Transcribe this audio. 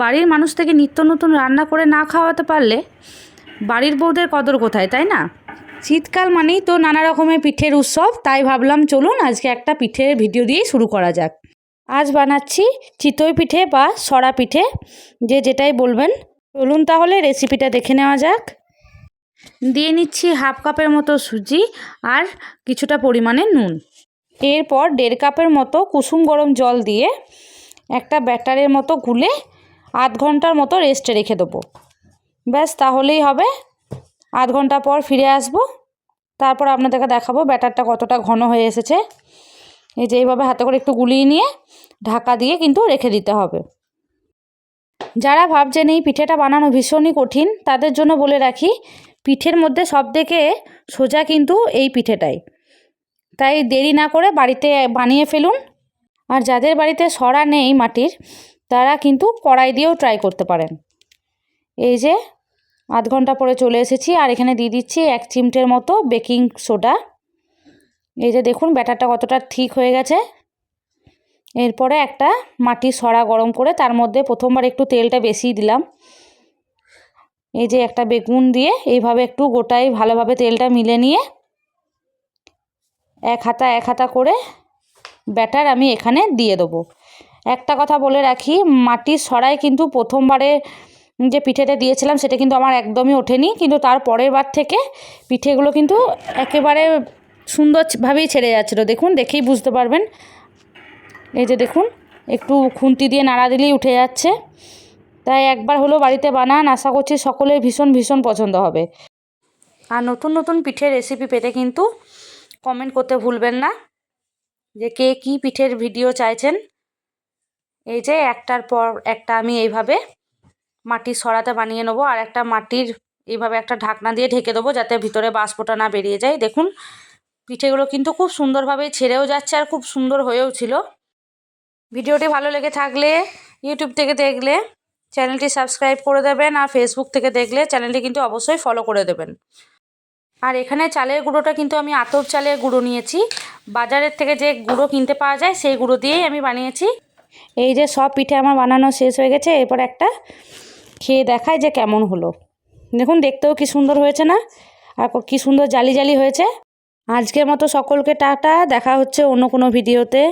বাড়ির মানুষ থেকে নিত্য নতুন রান্না করে না খাওয়াতে পারলে বাড়ির বউদের কদর কোথায়, তাই না? শীতকাল মানেই তো নানা রকমের পিঠের উৎসব, তাই ভাবলাম চলুন আজকে একটা পিঠের ভিডিও দিয়েই শুরু করা যাক। আজ বানাচ্ছি চিতই পিঠে বা সরা পিঠে, যে যেটাই বলবেন। চলুন তাহলে রেসিপিটা দেখে নেওয়া যাক। দিয়ে নিচ্ছি হাফ কাপের মতো সুজি আর কিছুটা পরিমাণে নুন। এরপর দেড় কাপের মতো কুসুম গরম জল দিয়ে একটা ব্যাটারের মতো গুলে আধ ঘণ্টার মতো রেস্টে রেখে দেবো। ব্যাস, তাহলেই হবে। আধ ঘণ্টা পর ফিরে আসব। তারপর আপনাদেরকে দেখাবো ব্যাটারটা কতটা ঘন হয়ে এসেছে। এই যে এইভাবে হাতে করে একটু গুলিয়ে নিয়ে ঢাকা দিয়ে কিন্তু রেখে দিতে হবে। যারা ভাবছেন এই পিঠেটা বানানো ভীষণই কঠিন, তাদের জন্য বলে রাখি, পিঠের মধ্যে সবথেকে সোজা কিন্তু এই পিঠেটাই। তাই দেরি না করে বাড়িতে বানিয়ে ফেলুন। আর যাদের বাড়িতে সরা নেই মাটির তারা কিন্তু কড়াই দিয়েও ট্রাই করতে পারেন। এই যে, আধ ঘণ্টা পরে চলে এসেছি আর এখানে দিয়ে দিচ্ছি এক চিমটের মতো বেকিং সোডা এই যে দেখুন, ব্যাটারটা কতটা ঠিক হয়ে গেছে। এরপরে একটা মাটি সরা গরম করে তার মধ্যে প্রথমবার একটু তেলটা বেশি দিলাম। এই যে একটা বেগুন দিয়ে এইভাবে একটু গোটাই ভালোভাবে তেলটা মিলে নিয়ে এক হাতা এক হাতা করে ব্যাটার আমি এখানে দিয়ে দেবো। একটা কথা বলে রাখি, মাটির সরাই কিন্তু প্রথমবারে যে পিঠেটা দিয়েছিলাম সেটা কিন্তু আমার একদমই ওঠেনি। কিন্তু তার পরের বার থেকে পিঠেগুলো কিন্তু একেবারে সুন্দরভাবেই ছেড়ে যাচ্ছিল। দেখুন, দেখেই বুঝতে পারবেন। এই যে দেখুন, একটু খুন্তি দিয়ে নাড়া দিলেই উঠে যাচ্ছে। তাই একবার হলো বাড়িতে বানান, আশা করছি সকলের ভীষণ ভীষণ পছন্দ হবে। আর নতুন নতুন পিঠের রেসিপি পেতে কিন্তু কমেন্ট করতে ভুলবেন না যে কে কী পিঠের ভিডিও চাইছেন। এই যে একটার পর একটা আমি এইভাবে মাটির সরাতে বানিয়ে নেব, আর একটা মাটির এইভাবে একটা ঢাকনা দিয়ে ঢেকে দেবো যাতে ভিতরে বাষ্পটা না বেরিয়ে যায়। দেখুন, পিঠেগুলো কিন্তু খুব সুন্দরভাবে ছেড়েও যাচ্ছে আর খুব সুন্দর হয়েও ছিল। ভিডিওটি ভালো লেগে থাকলে ইউটিউব থেকে দেখলে, চ্যানেলটি সাবস্ক্রাইব করে দেবেন আর ফেসবুক থেকে দেখলে চ্যানেলটি কিন্তু অবশ্যই ফলো করে দেবেন। আর এখানে চালের গুঁড়োটা কিন্তু আমি আতপ চালের গুঁড়ো নিয়েছি। বাজারের থেকে যে গুঁড়ো কিনতে পাওয়া যায় সেই গুঁড়ো দিয়েই আমি বানিয়েছি। এই যে সব পিঠে আমার বানানো শেষ হয়ে গেছে, এরপর একটা খেয়ে দেখায় যে কেমন হলো। দেখুন, দেখতেও কি সুন্দর হয়েছে না? আর কি সুন্দর জালি জালি হয়েছে। আজকের মতো সকলকে টাটা, দেখা হচ্ছে অন্য কোনো ভিডিওতে।